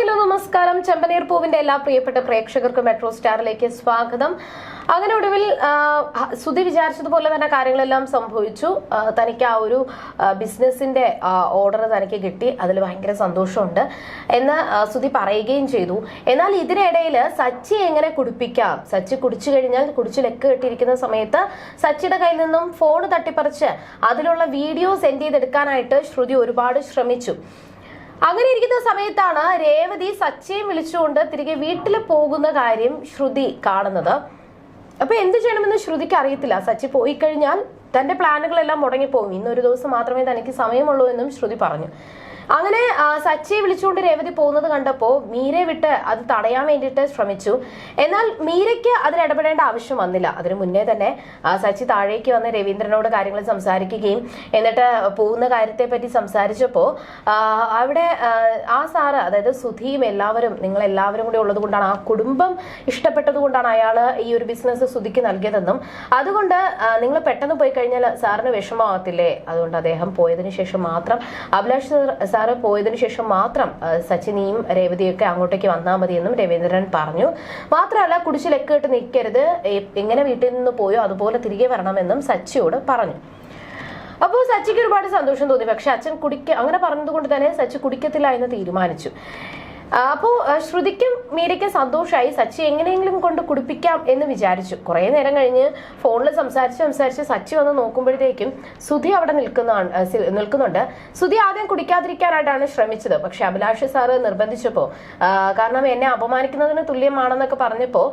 Hello നമസ്കാരം. ചെമ്പനീർ പൂവിന്റെ എല്ലാ പ്രിയപ്പെട്ട പ്രേക്ഷകർക്കും മെട്രോ സ്റ്റാറിലേക്ക് സ്വാഗതം. അങ്ങനെ ഒടുവിൽ സുധി വിചാരിച്ചതുപോലെ തന്നെ കാര്യങ്ങളെല്ലാം സംഭവിച്ചു. തനിക്ക് ആ ഒരു ബിസിനസിന്റെ ഓർഡർ തനിക്ക് കിട്ടി. അതിൽ ഭയങ്കര സന്തോഷമുണ്ട് എന്ന് സുധി പറയുകയും ചെയ്തു. എന്നാൽ ഇതിനിടയിൽ സച്ചി എങ്ങനെ കുടിപ്പിക്കാം? സച്ചി കുടിച്ചു കഴിഞ്ഞാൽ കുടിച്ചു ലെക്ക് കെട്ടിയിരിക്കുന്ന സമയത്ത് സച്ചിയുടെ കയ്യിൽ നിന്നും ഫോൺ തട്ടിപ്പറിച്ച് അതിലുള്ള വീഡിയോ സെൻഡ് ചെയ്തെടുക്കാനായിട്ട് ശ്രുതി ഒരുപാട് ശ്രമിച്ചു. അങ്ങനെ ഇരിക്കുന്ന സമയത്താണ് രേവതി സച്ചയും വിളിച്ചുകൊണ്ട് തിരികെ വീട്ടിൽ പോകുന്ന കാര്യം ശ്രുതി കാണുന്നത്. അപ്പൊ എന്ത് ചെയ്യണമെന്ന് ശ്രുതിക്ക് അറിയത്തില്ല. സച്ചി പോയി കഴിഞ്ഞാൽ തന്റെ പ്ലാനുകളെല്ലാം മുടങ്ങിപ്പോകും. ഇന്നൊരു ദിവസം മാത്രമേ തനിക്ക് സമയമുള്ളൂ എന്നും ശ്രുതി പറഞ്ഞു. അങ്ങനെ സച്ചി വിളിച്ചുകൊണ്ട് രേവതി പോകുന്നത് കണ്ടപ്പോ മീരെ വിട്ട് അത് തടയാൻ വേണ്ടിയിട്ട് ശ്രമിച്ചു. എന്നാൽ മീരയ്ക്ക് അതിൽ ഇടപെടേണ്ട ആവശ്യം വന്നില്ല. അതിനു മുന്നേ തന്നെ സച്ചി താഴേക്ക് വന്ന് രവീന്ദ്രനോട് കാര്യങ്ങൾ സംസാരിക്കുകയും എന്നിട്ട് പോകുന്ന കാര്യത്തെ പറ്റി സംസാരിച്ചപ്പോ അവിടെ ആ, ആ സാറ് അതായത് സുധിയും എല്ലാവരും നിങ്ങൾ എല്ലാവരും കൂടി ഉള്ളത് കൊണ്ടാണ് ആ കുടുംബം ഇഷ്ടപ്പെട്ടത് കൊണ്ടാണ് അയാൾ ഈ ഒരു ബിസിനസ് സുധിക്ക് നൽകിയതെന്നും. അതുകൊണ്ട് നിങ്ങൾ പെട്ടെന്ന് പോയി കഴിഞ്ഞാൽ സാറിന് വിഷമമാകത്തില്ലേ? അതുകൊണ്ട് അദ്ദേഹം പോയതിനു ശേഷം മാത്രം അഭിലാഷ് സാർ- സാറ് പോയതിനു ശേഷം മാത്രം സച്ചിനിയും രേവതിയൊക്കെ അങ്ങോട്ടേക്ക് വന്നാൽ മതിയെന്നും രവീന്ദ്രൻ പറഞ്ഞു. മാത്രമല്ല കുടിച്ചിലൊക്കെ ഇട്ട് നിൽക്കരുത് എങ്ങനെ വീട്ടിൽ നിന്ന് പോയോ അതുപോലെ തിരികെ വരണമെന്നും സച്ചിയോട് പറഞ്ഞു. അപ്പോൾ സച്ചിക്ക് ഒരുപാട് സന്തോഷം തോന്നി. പക്ഷെ അച്ഛൻ കുടിക്ക അങ്ങനെ പറഞ്ഞതുകൊണ്ട് തന്നെ സച്ചി കുടിക്കത്തില്ല എന്ന് തീരുമാനിച്ചു. ആ, അപ്പോ ആ, ശ്രുതിക്കും മീരയ്ക്കും സന്തോഷമായി സച്ചി എങ്ങനെയെങ്കിലും കൊണ്ട് കുടിപ്പിക്കാം എന്ന് വിചാരിച്ചു. കുറെ നേരം കഴിഞ്ഞ് ഫോണിൽ സംസാരിച്ച് സംസാരിച്ച് സച്ചി വന്ന് നോക്കുമ്പോഴത്തേക്കും സുധി അവിടെ നിൽക്കുന്നതാണ് ആ, നിൽക്കുന്നുണ്ട്. സുധി ആദ്യം കുടിക്കാതിരിക്കാനായിട്ടാണ് ശ്രമിച്ചത്. പക്ഷെ അഭിലാഷ് സാറ് നിർബന്ധിച്ചപ്പോ കാരണം എന്നെ അപമാനിക്കുന്നതിന് തുല്യമാണെന്നൊക്കെ പറഞ്ഞപ്പോ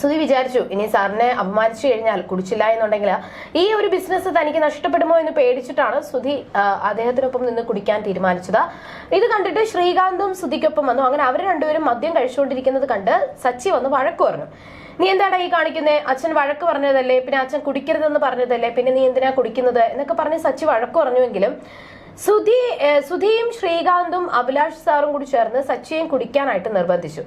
സുധി വിചാരിച്ചു ഇനി സാറിനെ അപമാനിച്ചു കഴിഞ്ഞാൽ കുടിച്ചില്ല എന്നുണ്ടെങ്കിൽ ഈ ഒരു ബിസിനസ് തനിക്ക് നഷ്ടപ്പെടുമോ എന്ന് പേടിച്ചിട്ടാണ് സുധി അദ്ദേഹത്തിനൊപ്പം നിന്ന് കുടിക്കാൻ തീരുമാനിച്ചത്. ഇത് കണ്ടിട്ട് ശ്രീകാന്തും സുധിക്കൊപ്പം വന്നു. അങ്ങനെ അവർ രണ്ടുപേരും മദ്യം കഴിച്ചുകൊണ്ടിരിക്കുന്നത് കണ്ട് സച്ചി വന്ന് വഴക്കു പറഞ്ഞു. നീ എന്താടാ ഈ കാണിക്കുന്നേ? അച്ഛൻ വഴക്ക് പറഞ്ഞതല്ലേ? പിന്നെ അച്ഛൻ കുടിക്കരുതെന്ന് പറഞ്ഞതല്ലേ? പിന്നെ നീ എന്തിനാ കുടിക്കുന്നത്? എന്നൊക്കെ പറഞ്ഞ് സച്ചി വഴക്ക് പറഞ്ഞുവെങ്കിലും സുധി സുധിയും ശ്രീകാന്തും അഭിലാഷ് സാറും കൂടി ചേർന്ന് സച്ചിയും കുടിക്കാനായിട്ട് നിർബന്ധിച്ചു.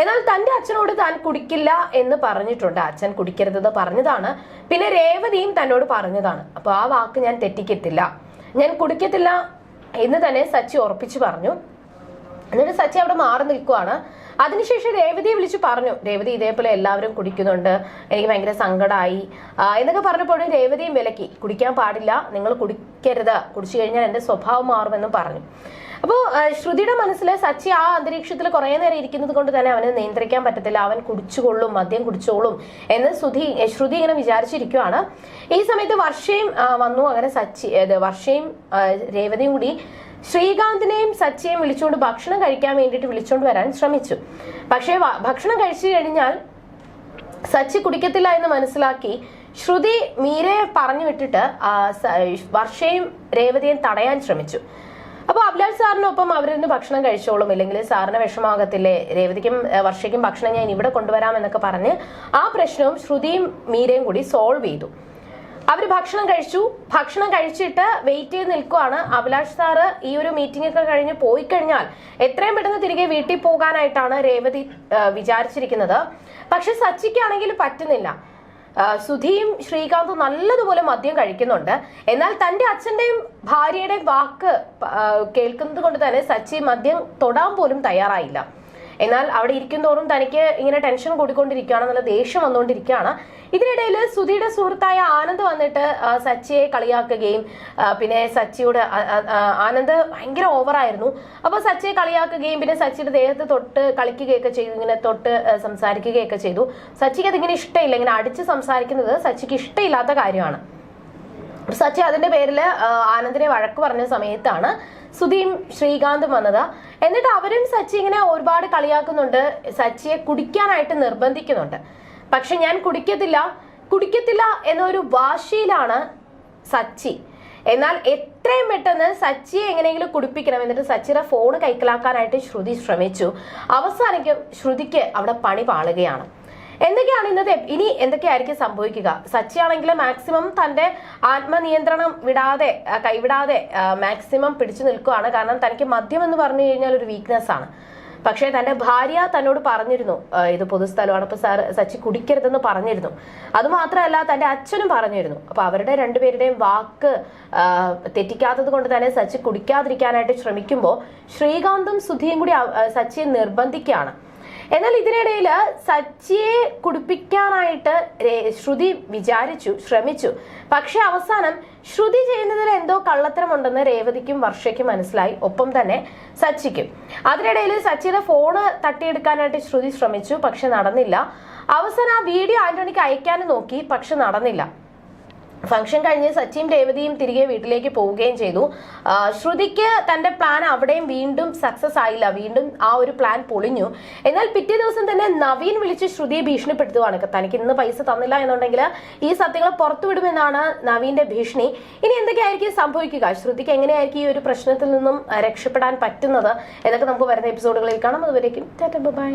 എന്നാൽ തന്റെ അച്ഛനോട് താൻ കുടിക്കില്ല എന്ന് പറഞ്ഞിട്ടുണ്ട്. അച്ഛൻ കുടിക്കരുതെന്ന് പറഞ്ഞതാണ്. പിന്നെ രേവതിയും തന്നോട് പറഞ്ഞതാണ്. അപ്പൊ ആ വാക്ക് ഞാൻ തെറ്റിക്കത്തില്ല. ഞാൻ കുടിക്കത്തില്ല എന്ന് തന്നെ സച്ചി ഉറപ്പിച്ചു പറഞ്ഞു. എന്നിട്ട് സച്ചി അവിടെ മാറി നിൽക്കുവാണ്. അതിനുശേഷം രേവതിയെ വിളിച്ചു പറഞ്ഞു രേവതി ഇതേപോലെ എല്ലാവരും കുടിക്കുന്നുണ്ട്. എനിക്ക് ഭയങ്കര സങ്കടമായി എന്നൊക്കെ പറഞ്ഞപ്പോഴും രേവതിയും വിലക്കി കുടിക്കാൻ പാടില്ല നിങ്ങൾ കുടിക്കരുത്. കുടിച്ചു കഴിഞ്ഞാൽ എന്റെ സ്വഭാവം മാറുമെന്നും പറഞ്ഞു. അപ്പോൾ ശ്രുതിയുടെ മനസ്സിൽ സച്ചി ആ അന്തരീക്ഷത്തിൽ കുറേ നേരം ഇരിക്കുന്നത് കൊണ്ട് തന്നെ അവന് നിയന്ത്രിക്കാൻ പറ്റത്തില്ല. അവൻ കുടിച്ചുകൊള്ളും മദ്യം കുടിച്ചോളും എന്ന് ശ്രുതി ശ്രുതി ഇങ്ങനെ വിചാരിച്ചിരിക്കുവാണ്. ഈ സമയത്ത് വർഷയും വന്നു. അങ്ങനെ സച്ചി വർഷയും രേവതിയും കൂടി ശ്രീകാന്തിനെയും സച്ചിയെയും വിളിച്ചുകൊണ്ട് ഭക്ഷണം കഴിക്കാൻ വേണ്ടിയിട്ട് വിളിച്ചുകൊണ്ട് വരാൻ ശ്രമിച്ചു. പക്ഷേ ഭക്ഷണം കഴിച്ചു കഴിഞ്ഞാൽ സച്ചി കുടിക്കത്തില്ല എന്ന് മനസ്സിലാക്കി ശ്രുതി മീരയെ പറഞ്ഞു വിട്ടിട്ട് വർഷയും രേവതിയും തടയാൻ ശ്രമിച്ചു. അപ്പോൾ അഭിലാഷ് സാറിനൊപ്പം അവരിന്ന് ഭക്ഷണം കഴിച്ചോളും ഇല്ലെങ്കിൽ സാറിന് വിഷമാകത്തില്ലേ രേവതിക്കും വർഷയ്ക്കും ഭക്ഷണം ഞാൻ ഇവിടെ കൊണ്ടുവരാം എന്നൊക്കെ പറഞ്ഞ് ആ പ്രശ്നവും ശ്രുതിയും മീരയും കൂടി സോൾവ് ചെയ്തു. അവർ ഭക്ഷണം കഴിച്ചു. ഭക്ഷണം കഴിച്ചിട്ട് വെയിറ്റ് ചെയ്ത് നിൽക്കുവാണ്. അഭിലാഷ് സാറ് ഈ ഒരു മീറ്റിംഗ് ഒക്കെ കഴിഞ്ഞ് പോയി കഴിഞ്ഞാൽ എത്രയും പെട്ടെന്ന് തിരികെ വീട്ടിൽ പോകാനായിട്ടാണ് രേവതി വിചാരിച്ചിരിക്കുന്നത്. പക്ഷെ സച്ചിക്കാണെങ്കിൽ പറ്റുന്നില്ല. സുധിയും ശ്രീകാന്തും നല്ലതുപോലെ മദ്യം കഴിക്കുന്നുണ്ട്. എന്നാൽ തന്റെ അച്ഛന്റെയും ഭാര്യയുടെയും വാക്ക് കേൾക്കുന്നത് കൊണ്ട് തന്നെ സച്ചി മദ്യം തൊടാൻ പോലും തയ്യാറായില്ല. എന്നാൽ അവിടെ ഇരിക്കുന്തോറും തനിക്ക് ഇങ്ങനെ ടെൻഷൻ കൂടിക്കൊണ്ടിരിക്കുകയാണ് എന്നുള്ള ദേഷ്യം വന്നുകൊണ്ടിരിക്കുകയാണ്. ഇതിനിടയിൽ സുധിയുടെ സുഹൃത്തായ ആനന്ദ് വന്നിട്ട് സച്ചിയെ കളിയാക്കുകയും പിന്നെ സച്ചിയോട് ആനന്ദ് ഭയങ്കര ഓവറായിരുന്നു. അപ്പൊ സച്ചിയെ കളിയാക്കുകയും പിന്നെ സച്ചിയുടെ ദേഹത്ത് തൊട്ട് കളിക്കുകയൊക്കെ ചെയ്തു ഇങ്ങനെ തൊട്ട് സംസാരിക്കുകയൊക്കെ ചെയ്തു. സച്ചിക്ക് അതിങ്ങനെ ഇഷ്ടമില്ല ഇങ്ങനെ അടിച്ച് സംസാരിക്കുന്നത് സച്ചിക്ക് ഇഷ്ടമില്ലാത്ത കാര്യമാണ്. സച്ചി അതിന്റെ പേരിൽ ആനന്ദിനെ വഴക്ക് പറഞ്ഞ സമയത്താണ് സുധിയും ശ്രീകാന്തും വന്നത്. എന്നിട്ട് അവരും സച്ചി ഇങ്ങനെ ഒരുപാട് കളിയാക്കുന്നുണ്ട്. സച്ചിയെ കുടിക്കാനായിട്ട് നിർബന്ധിക്കുന്നുണ്ട്. പക്ഷെ ഞാൻ കുടിക്കത്തില്ല. കുടിക്കത്തില്ല എന്നൊരു വാശിയിലാണ് സച്ചി. എന്നാൽ എത്രയും പെട്ടെന്ന് സച്ചിയെ എങ്ങനെയെങ്കിലും കുടിപ്പിക്കണം. എന്നിട്ട് സച്ചിയുടെ ഫോൺ കൈക്കലാക്കാനായിട്ട് ശ്രുതി ശ്രമിച്ചു. അവസാനിക്കും ശ്രുതിക്ക് അവിടെ പണി പാളുകയാണ്. എന്തൊക്കെയാണ് ഇന്നത്തെ ഇനി എന്തൊക്കെയായിരിക്കും സംഭവിക്കുക? സച്ചി സച്ചിയാണെങ്കിൽ മാക്സിമം തന്റെ ആത്മനിയന്ത്രണം വിടാതെ കൈവിടാതെ മാക്സിമം പിടിച്ചു നിൽക്കുകയാണ്. കാരണം തനിക്ക് മദ്യം എന്ന് പറഞ്ഞു കഴിഞ്ഞാൽ ഒരു വീക്ക്നെസ് ആണ്. പക്ഷേ തന്റെ ഭാര്യ തന്നോട് പറഞ്ഞിരുന്നു. ഇത് പൊതുസ്ഥലമാണ് അപ്പൊ സാർ സച്ചി കുടിക്കരുതെന്ന് പറഞ്ഞിരുന്നു. അതുമാത്രമല്ല തന്റെ അച്ഛനും പറഞ്ഞിരുന്നു. അപ്പൊ അവരുടെ രണ്ടുപേരുടെയും വാക്ക് തെറ്റിക്കാത്തത് കൊണ്ട് തന്നെ സച്ചി കുടിക്കാതിരിക്കാനായിട്ട് ശ്രമിക്കുമ്പോൾ ശ്രീകാന്തും സുധിയും കൂടി സച്ചിയെ നിർബന്ധിക്കുകയാണ്. എന്നാൽ ഇതിനിടയിൽ സച്ചിയെ കുടിപ്പിക്കാനായിട്ട് ശ്രുതി വിചാരിച്ചു ശ്രമിച്ചു. പക്ഷെ അവസാനം ശ്രുതി ചെയ്യുന്നതിൽ എന്തോ കള്ളത്തരമുണ്ടെന്ന് രേവതിക്കും വർഷയ്ക്കും മനസ്സിലായി. ഒപ്പം തന്നെ സച്ചിക്കും. അതിനിടയിൽ സച്ചിയുടെ ഫോണ് തട്ടിയെടുക്കാനായിട്ട് ശ്രുതി ശ്രമിച്ചു പക്ഷെ നടന്നില്ല. അവസാനം ആ വീഡിയോ ആന്റണിക്ക് അയക്കാനും നോക്കി പക്ഷെ നടന്നില്ല. ഫംഗ്ഷൻ കഴിഞ്ഞ് സച്ചിയും രേവതിയും തിരികെ വീട്ടിലേക്ക് പോവുകയും ചെയ്തു. ശ്രുതിക്ക് തന്റെ പ്ലാൻ അവിടെയും വീണ്ടും സക്സസ് ആയില്ല. വീണ്ടും ആ ഒരു പ്ലാൻ പൊളിഞ്ഞു. എന്നാൽ പിറ്റേ ദിവസം തന്നെ നവീൻ വിളിച്ച് ശ്രുതിയെ ഭീഷണിപ്പെടുത്തുവാണ്. തനിക്ക് ഇന്ന് പൈസ തന്നില്ല എന്നുണ്ടെങ്കിൽ ഈ സത്യങ്ങൾ പുറത്തുവിടുമെന്നാണ് നവീന്റെ ഭീഷണി. ഇനി എന്തൊക്കെയായിരിക്കും സംഭവിക്കുക? ശ്രുതിക്ക് എങ്ങനെയായിരിക്കും ഈ ഒരു പ്രശ്നത്തിൽ നിന്നും രക്ഷപ്പെടാൻ പറ്റുന്നത്? എന്നൊക്കെ നമുക്ക് വരുന്ന എപ്പിസോഡുകളിൽ കാണാം. അതുവരേക്കും ബൈ.